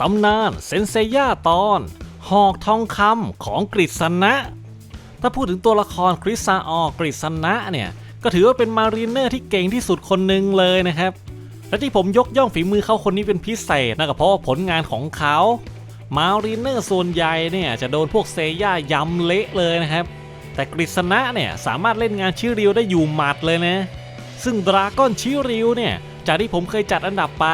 ตำนานเซนเซย่าตอน หอกทองคำของกฤษณะ ถ้าพูดถึงตัวละครคริสซาออกฤษณะเนี่ย ก็ถือว่าเป็นมารีเนอร์ที่เก่งที่สุดคนหนึ่งเลยนะครับ และที่ผมยกย่องฝีมือเขาคนนี้เป็นพิเศษนะก็เพราะผลงานของเขา มารีเนอร์ส่วนใหญ่เนี่ยจะโดนพวกเซย่ายำเละเลยนะครับ แต่กฤษณะเนี่ยสามารถเล่นงานชิริวได้อยู่หมัดเลยนะ ซึ่งดราก้อนชิริวเนี่ยจากที่ผมเคยจัดอันดับไป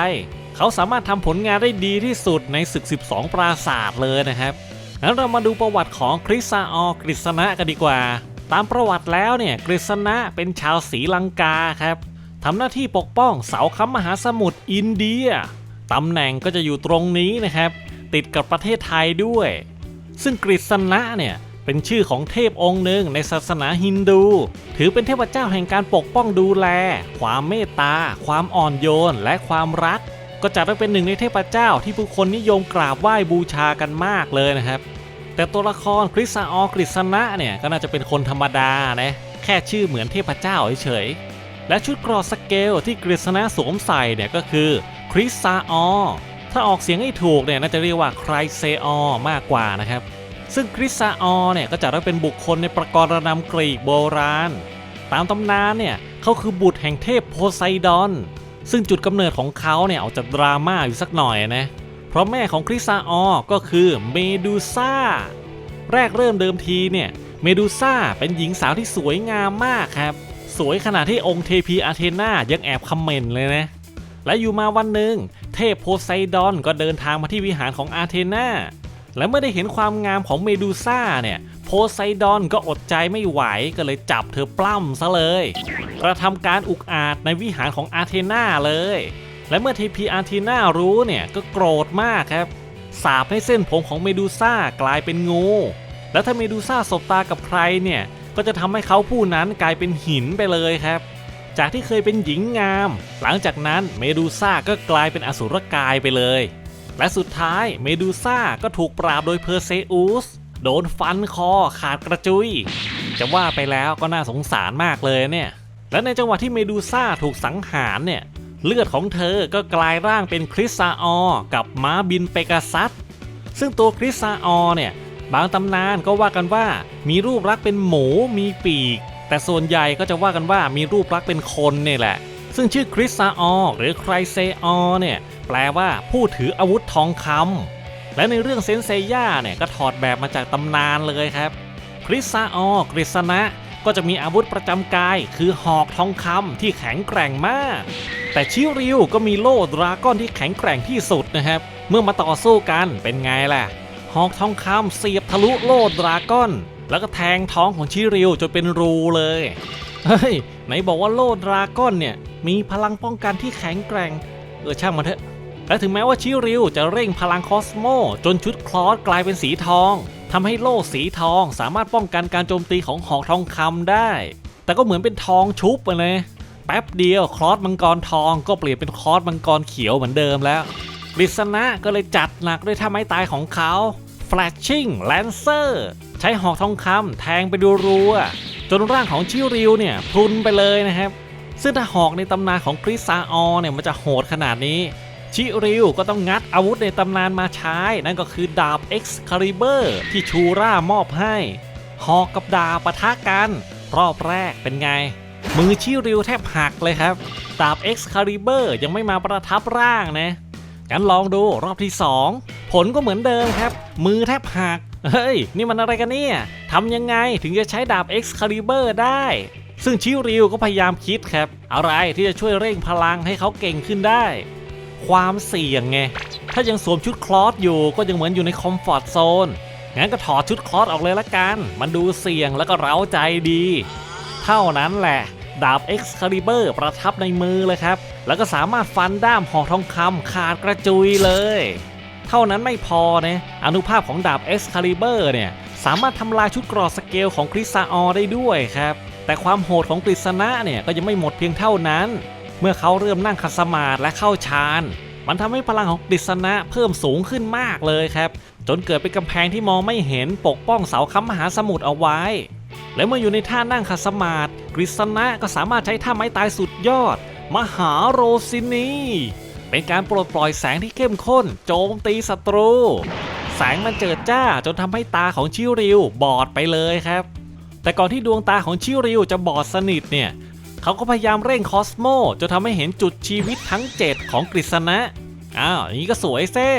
เขาสามารถทำผลงานได้ดีที่สุดในศึก 12 ปราศาสตร์เลยนะครับงั้นเรามาดูประวัติของคริสซาออกฤษณะกันดีกว่า ตามประวัติแล้วเนี่ยกฤษณะเป็นชาวศรีลังกาครับทำหน้าที่ปกป้องเสาค้ำมหาสมุทรอินเดียตำแหน่งก็จะอยู่ตรงนี้นะครับ ติดกับประเทศไทยด้วย ซึ่งกฤษณะเนี่ยเป็นชื่อของเทพองค์หนึ่งในศาสนาฮินดู ถือเป็นเทพเจ้าแห่งการปกป้องดูแล ความเมตตา ความอ่อนโยน และความรัก ก็จัดว่าเป็นหนึ่งในเทพเจ้าที่ผู้คนนิยมกราบไหว้บูชากันมากเลยนะครับ แต่ตัวละครคริสซาออกฤษณะเนี่ยก็น่าจะเป็นคนธรรมดานะแค่ชื่อเหมือนเทพเจ้าเฉยๆและชุดกรอสเกลที่กฤษณะสวมใส่เนี่ยก็คือคริสซาออถ้าออกเสียงให้ถูกเนี่ยน่าจะเรียกว่าใครเซออมากกว่านะครับ ซึ่งคริสซาออเนี่ยก็จะได้เป็นบุคคลในประกรณำกรีกโบราณ ตามตำนานเนี่ยเขาคือบุตรแห่งเทพโพไซดอน ซึ่งจุดกำเนิดของเขาเนี่ยเอาจะดราม่าอยู่สักหน่อยนะ เพราะแม่ของคริสซาออก็คือเมดูซ่า แรกเริ่มเดิมทีเนี่ยเมดูซ่าเป็นหญิงสาวที่สวยงามมากครับ สวยขนาดที่องค์เทพีอาเทนายังแอบคอมเมนต์เลยนะ และอยู่มาวันหนึ่งเทพโพไซดอนก็เดินทางมาที่วิหารของอาเทนา และเมื่อได้เห็นความงามของเมดูซ่าเนี่ยโพไซดอนก็อดใจไม่ไหวก็เลยจับเธอปล้ำซะเลยกระทำการอุกอาจในวิหารของอาเทนาเลย และเมื่อเทพีอาเทนารู้เนี่ยก็โกรธมากครับสาปให้เส้นผมของเมดูซ่ากลายเป็นงู แล้วถ้าเมดูซ่าสบตากับใครเนี่ยก็จะทำให้เขาผู้นั้นกลายเป็นหินไปเลยครับ จากที่เคยเป็นหญิงงาม หลังจากนั้นเมดูซ่าก็กลายเป็นอสุรกายไปเลย และสุดท้ายเมดูซ่าก็ถูกปราบโดยเพอร์เซอุสโดนฟันคอขาดกระจุย จะว่าไปแล้วก็น่าสงสารมากเลยเนี่ย และในจังหวะที่เมดูซ่าถูกสังหารเนี่ย เลือดของเธอก็กลายร่างเป็นคริสซาออกับม้าบินเปกาซัสซึ่งตัวคริสซาออเนี่ย บางตำนานก็ว่ากันว่ามีรูปลักษณ์เป็นหมูมีปีก แต่ส่วนใหญ่ก็จะว่ากันว่ามีรูปลักษณ์เป็นคนเนี่ยแหละ ซึ่งชื่อคริสซาออหรือใครเซออเนี่ย แปลว่าผู้ถืออาวุธทองคำและในเรื่องเซนเซย่าเนี่ยก็ถอดแบบมาจากตำนานเลยครับคริสซาออกฤษณะก็จะมีอาวุธประจำกาย คือหอกทองคำที่แข็งแกร่งมาก แต่ชิริวก็มีโล่ดราก้อนที่แข็งแกร่งที่สุดนะครับ เมื่อมาต่อสู้กันเป็นไงล่ะ หอกทองคำเสียบทะลุโล่ดราก้อน แล้วก็แทงท้องของชิริวจนเป็นรูเลย เฮ้ย ไหนบอกว่าโล่ดราก้อนเนี่ย มีพลังป้องกันที่แข็งแกร่ง เออช่างมันเถอะ และถึงแม้ว่าชิริวจะเร่งพลังคอสโม จนชุดคลอสกลายเป็นสีทองทำให้โล่สีทองสามารถป้องกันการโจมตีของหอกทองคำได้ แต่ก็เหมือนเป็นทองชุบไปเลยแป๊บเดียวคลอสมังกรทองก็เปลี่ยนเป็นคลอสมังกรเขียวเหมือนเดิมแล้วกฤษณะก็เลยจัดหนักด้วยท่าไม้ตายของเขา Flashing Lancer ใช้หอกทองคำแทงไปดูรัวจนร่างของชิริวเนี่ยพรุนไปเลยนะครับ ซึ่งถ้าหอกในตำนานของคริสซาออเนี่ยมันจะโหดขนาดนี้ ชิริวก็ต้องงัดอาวุธในตำนานมาใช้ นั่นก็คือดาบ Excalibur ที่ชูร่ามอบให้ หอกกับดาบปะทะกัน รอบแรกเป็นไง มือชิริวแทบหักเลยครับ ดาบ Excalibur ยังไม่มาประทับร่างนะงั้นลองดูรอบที่ 2 ผลก็เหมือนเดิมครับ มือแทบหัก เฮ้ย นี่มันอะไรกันเนี่ยทำยังไงถึงจะใช้ดาบ Excalibur ได้ ซึ่งชิริวก็พยายามคิดครับ อะไรที่จะช่วยเร่งพลังให้เขาเก่งขึ้นได้ ความเสี่ยงไง ถ้ายังสวมชุดคลอสอยู่ก็ยังเหมือนอยู่ในคอมฟอร์ทโซน งั้นก็ถอดชุดคลอสออกเลยละกัน มันดูเสี่ยงแล้วก็เร้าใจดี เท่านั้นแหละ ดาบ Excalibur ประทับในมือเลยครับ แล้วก็สามารถฟันด้ามหอกทองคำขาดกระจุยเลย เท่านั้นไม่พอนะอนุภาพของดาบ Excalibur เนี่ยสามารถทำลายชุดกรอสเกลของคริสซาออได้ด้วยครับ แต่ความโหดของกฤษณะเนี่ยก็ยังไม่หมดเพียงเท่านั้น เมื่อเขาเริ่มนั่งคัดสมาธิและเข้าฌาน มันทำให้พลังของกฤษณะเพิ่มสูงขึ้นมากเลยครับ จนเกิดเป็นกำแพงที่มองไม่เห็นปกป้องเสาค้ำมหาสมุทรเอาไว้ และเมื่ออยู่ในท่านั่งคัดสมาธิกฤษณะก็สามารถใช้ท่าไม้ตายสุดยอด มหาโรซินีเป็นการปลดปล่อยแสงที่เข้มข้น โจมตีศัตรู แสงมันเจิดจ้าจนทำให้ตาของชิริวบอดไปเลยครับ แต่ก่อนที่ดวงตาของชิริวจะบอดสนิทเนี่ย เขาก็พยายามเร่งคอสโมจนทำให้เห็นจุดชีวิตทั้ง 7 ของกฤษณะ อ้าวอย่างนี้ก็สวยเซ่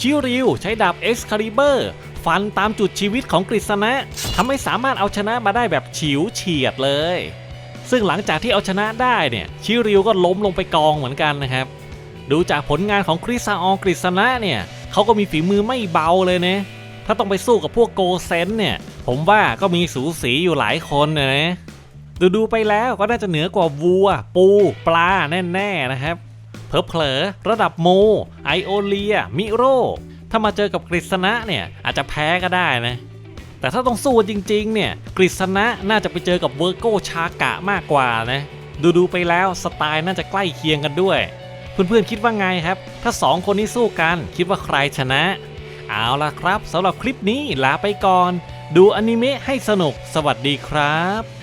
ชิริวใช้ดาบเอ็กซ์คาลิเบอร์ฟันตามจุดชีวิตของกฤษณะทำให้สามารถเอาชนะมาได้แบบฉิวเฉียดเลย ซึ่งหลังจากที่เอาชนะได้เนี่ยชิริวก็ล้มลงไปกองเหมือนกันนะครับ ดูจากผลงานของคริสซาออกฤษณะเนี่ยเขาก็มีฝีมือไม่เบาเลยนะถ้าต้องไปสู้กับพวกโกเซนเนี่ย ผมว่าก็มีสูสีอยู่หลายคนนะนะ ดูดูไปแล้วก็น่าจะเหนือกว่าวัว ปูปลาแน่ๆนะครับ เพลอๆระดับโม ไอโอเลีย มิโร ถ้ามาเจอกับกฤษณะเนี่ย อาจจะแพ้ก็ได้นะ แต่ถ้าต้องสู้จริงๆ เนี่ยกฤษณะน่าจะไปเจอกับเวอร์โกชากะมากกว่านะ ดูดูไปแล้วสไตล์น่าจะใกล้เคียงกันด้วย เพื่อนๆคิดว่าไงครับ ถ้าสองคนนี้สู้กันคิดว่าใครชนะ เอาล่ะครับสำหรับคลิปนี้ลาไปก่อน ดูอนิเมะให้สนุกสวัสดีครับ